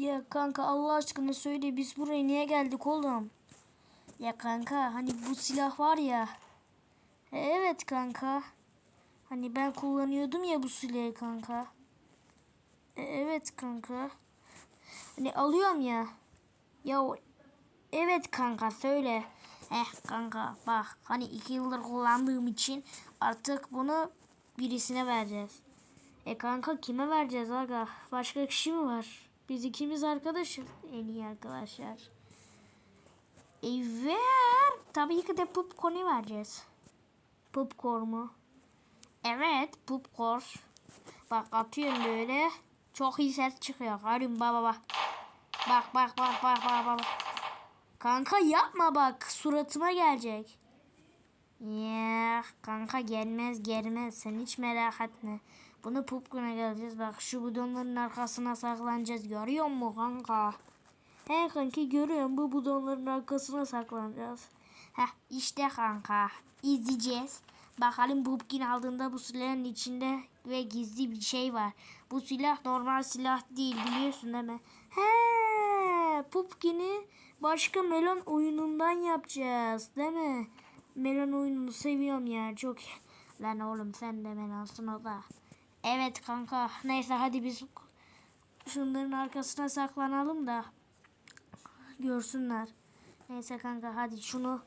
Ya kanka Allah aşkına söyle biz buraya niye geldik oğlum? Ya kanka hani bu silah var ya. E, evet kanka. Hani ben kullanıyordum ya bu silahı kanka. E, evet kanka. Hani alıyorum ya. Ya evet kanka söyle. Eh kanka bak hani iki yıldır kullandığım için artık bunu birisine vereceğiz. E kanka kime vereceğiz aga? Başka kişi mi var? Biz ikimiz arkadaşız. En iyi arkadaşlar. E ver. Tabii ki de popcorn'u vereceğiz. Popcorn mu? Evet popcorn. Bak atıyorum böyle. Çok iyi ses çıkıyor. Karım baba bak. Bak bak bak bak bak bak. Kanka yapma bak suratıma gelecek. Ya kanka gelmez gelmez sen hiç merak etme. Bunu popcorn'a geleceğiz bak şu budonların arkasına saklanacağız görüyor musun kanka? He kanki görüyorum bu budonların arkasına saklanacağız. Heh işte kanka izleyeceğiz. Bakalım Pumpkin aldığında bu silahın içinde ve gizli bir şey var. Bu silah normal silah değil biliyorsun değil mi? He Pumpkin'i başka melon oyunundan yapacağız değil mi? Melon oyununu seviyorum ya çok. Lan oğlum sen de melonsun o da. Evet kanka neyse hadi biz şunların arkasına saklanalım da görsünler. Neyse kanka hadi şunu.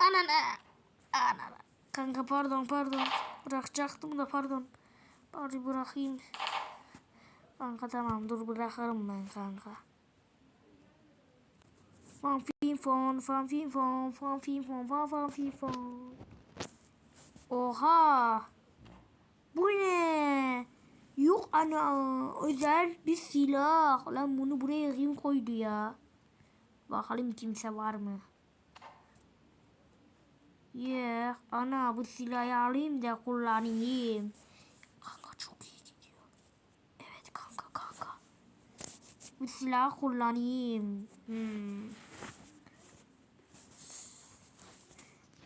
Anana. Anana. Kanka pardon pardon. Bırakacaktım da pardon. Bari bırakayım. Kanka tamam dur bırakırım ben kanka. Fan fin fon fan fin fon fan fin fon fan fan fin fon. Oha. Bu ne? Yok ana özel bir silah. Lan bunu buraya kim koydu ya? Bakalım kimse var mı? Yeah, ana bu silahı alayım da kullanayım. Kanka çok iyi gidiyor. Evet kanka kanka. Bu silahı kullanayım. Hmm.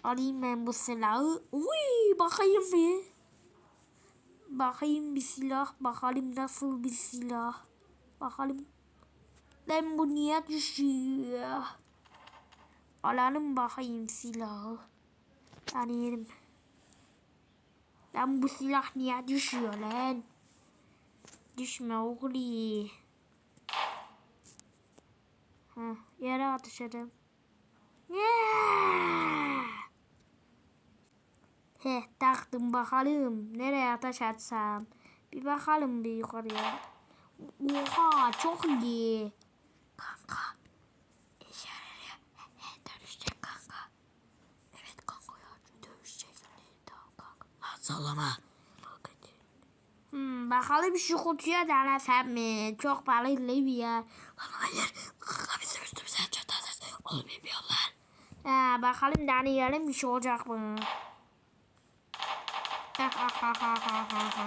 Alayım ben bu silahı. Uy, bakayım bir. Bakayım bir silah. Bakalım nasıl bir silah. Bakalım. Lan bu niye düşüyor? Alalım bakayım silahı. Deneyelim. Lan bu silah niye düşüyor lan? Düşme oğlum. Ha, yere atış edeyim. Yeah! He taktım bakalım. Nereye ateş atsam. Bir bakalım bir yukarıya. Oha çok iyi. Kanka. He, dönüşecek kanka. Evet kanka ya dövüşecek. Tamam kanka. Lan sallama. Hmm, bakalım şu kutuya denesem mi? Çok balıyla bir yer. Lan hayır. Kanka bizim üstümüze çatarız. Oğlum bilmiyorlar. Ha, bakalım deneyelim bir şey olacak mı? Ha ha ha ha ha ha ha.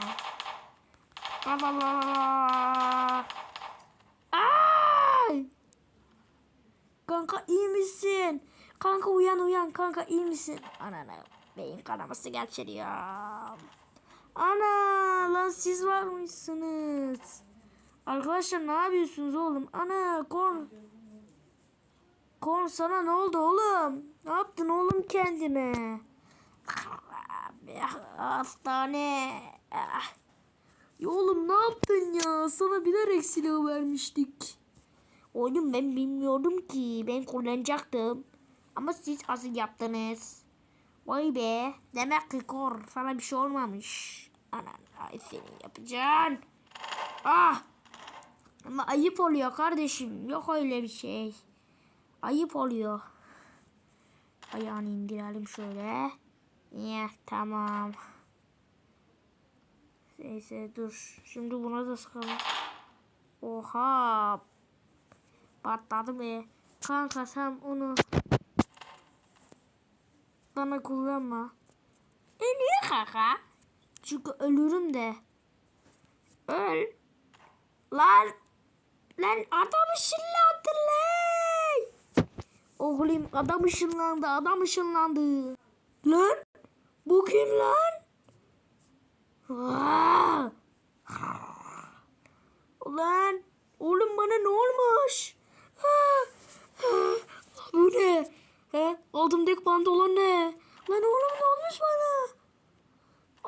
La la la la. Ay! Kanka iyi misin? Kanka uyan uyan kanka iyi misin? Anana beyin kanaması geçiriyor. Ana lan siz var mısınız? Arkadaşlar ne yapıyorsunuz oğlum? Ana korn. Korn sana ne oldu oğlum? Ne yaptın oğlum kendine? Hastane. Ah. Ya oğlum ne yaptın ya? Sana bilerek silah vermiştik. Oğlum ben bilmiyordum ki. Ben kullanacaktım. Ama siz asıl yaptınız. Vay be. Demek ki kor sana bir şey olmamış. Anan ay seni yapacaksın. Ah. Ama ayıp oluyor kardeşim. Yok öyle bir şey. Ayıp oluyor. Ayağını indirelim şöyle. Ya tamam. Neyse dur. Şimdi buna da sıkalım. Oha. Patladı be. Kanka sen onu bana kullanma. E niye kanka? Çünkü ölürüm de. Öl. Lan. Lan adam ışınlandı lan. Oğlum adam ışınlandı. Adam ışınlandı. Lan. Bu kim lan? Ulan oğlum bana ne olmuş? Bu ne? He? Aldımdaki pantolon ne? Lan oğlum ne olmuş bana?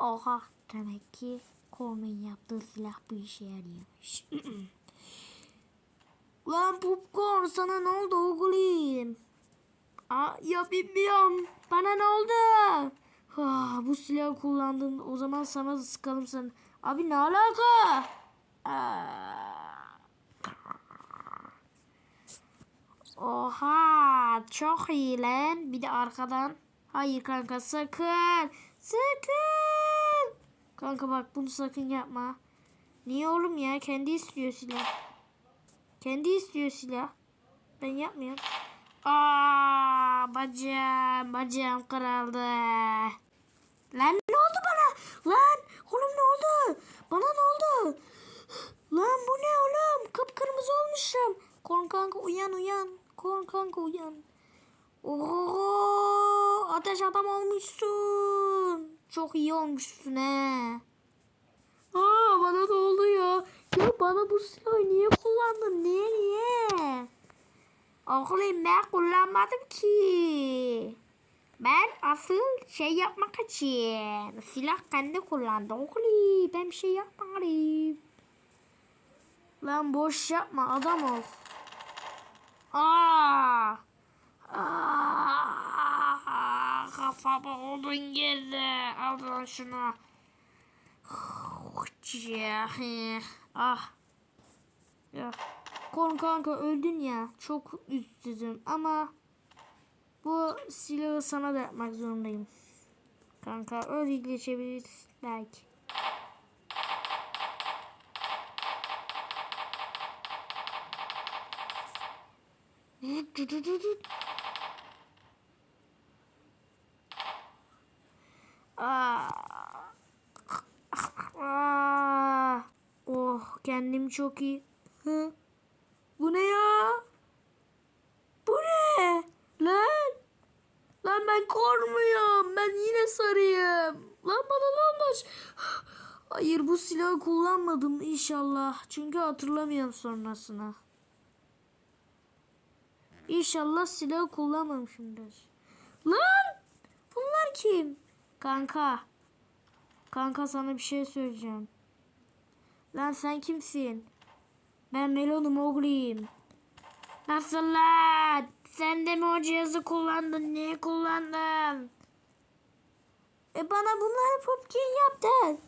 Oha demek ki Coleman yaptığı silah bir işe yarıyormuş. Lan popcorn sana ne oldu oğlum? Aa, yapayım Bana ne oldu? Ha, bu silahı kullandın. O zaman sana sıkalım sen. Abi ne alaka? Aa. Oha çok iyi lan. Bir de arkadan. Hayır kanka sakın. Sakın. Kanka bak bunu sakın yapma. Niye oğlum ya? Kendi istiyor silah. Kendi istiyor silah. Ben yapmıyorum. Aa bacağım bacağım kırıldı. Lan ne oldu bana? Lan oğlum ne oldu? Bana ne oldu? Lan bu ne oğlum? Kıpkırmızı olmuşum. Korn kanka uyan uyan. Korn kanka uyan. Oo, ateş adam olmuşsun. Çok iyi olmuşsun he. Aa bana ne oldu ya? Ya bana bu silahı niye kullandın? Niye niye? Oğlum ben kullanmadım ki. Ben asıl şey yapmak için silah kendi kullandı. Oğlum ben bir şey yapmadım. Lan boş yapma adam ol. Aa! Aa! Kafama odun girdi. Al lan şunu. ah. Ya. Korn kanka öldün ya. Çok üzüldüm ama bu silahı sana da yapmak zorundayım. Kanka öyle geçebiliriz belki. Aa. Aa. Oh kendimi çok iyi. Hı? Bu ne ya? Bu ne? Lan? Lan ben kormuyorum. Ben yine sarıyım. Lan bana ne olmuş? Hayır bu silahı kullanmadım inşallah. Çünkü hatırlamıyorum sonrasını. İnşallah silahı kullanmamışımdır. Lan! Bunlar kim? Kanka. Kanka sana bir şey söyleyeceğim. Lan sen kimsin? Ben Melon'um oğlum. Nasıl lan? Sen de mi o cihazı kullandın? Niye kullandın? E bana bunları Pumpkin yaptı.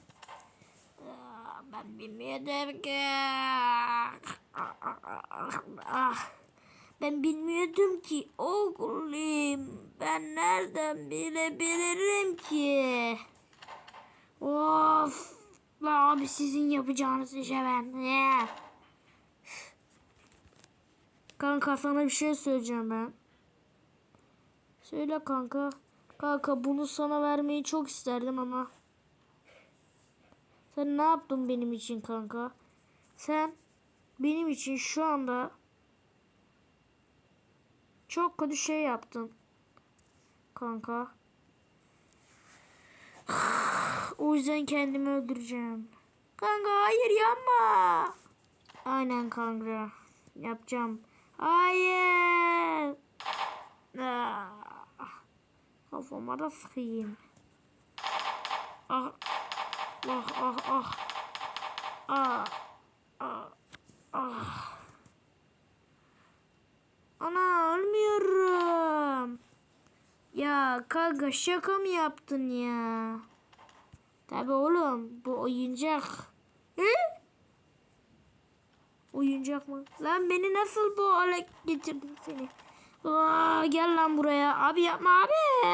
Aa, Ben bilmiyordum ki. Ah, ben bilmiyordum ki oğlum. Ben nereden bilebilirim ki? Of. La abi sizin yapacağınız işe ben. Ne? Kanka sana bir şey söyleyeceğim ben. Söyle kanka. Kanka bunu sana vermeyi çok isterdim ama. Sen ne yaptın benim için kanka? Sen benim için şu anda çok kötü şey yaptın. Kanka. O yüzden kendimi öldüreceğim. Kanka hayır yapma. Aynen kanka. Yapacağım. Hayır. Ah. Kafama da sıkayım. Ah. Ah ah ah. Ah. Ah. Ah. Ana ölmüyorum. Ya kanka şaka mı yaptın ya? Tabi oğlum bu oyuncak. He? Oyuncak mı? Lan beni nasıl bu hale getirdin seni? Aa, gel lan buraya. Abi yapma abi.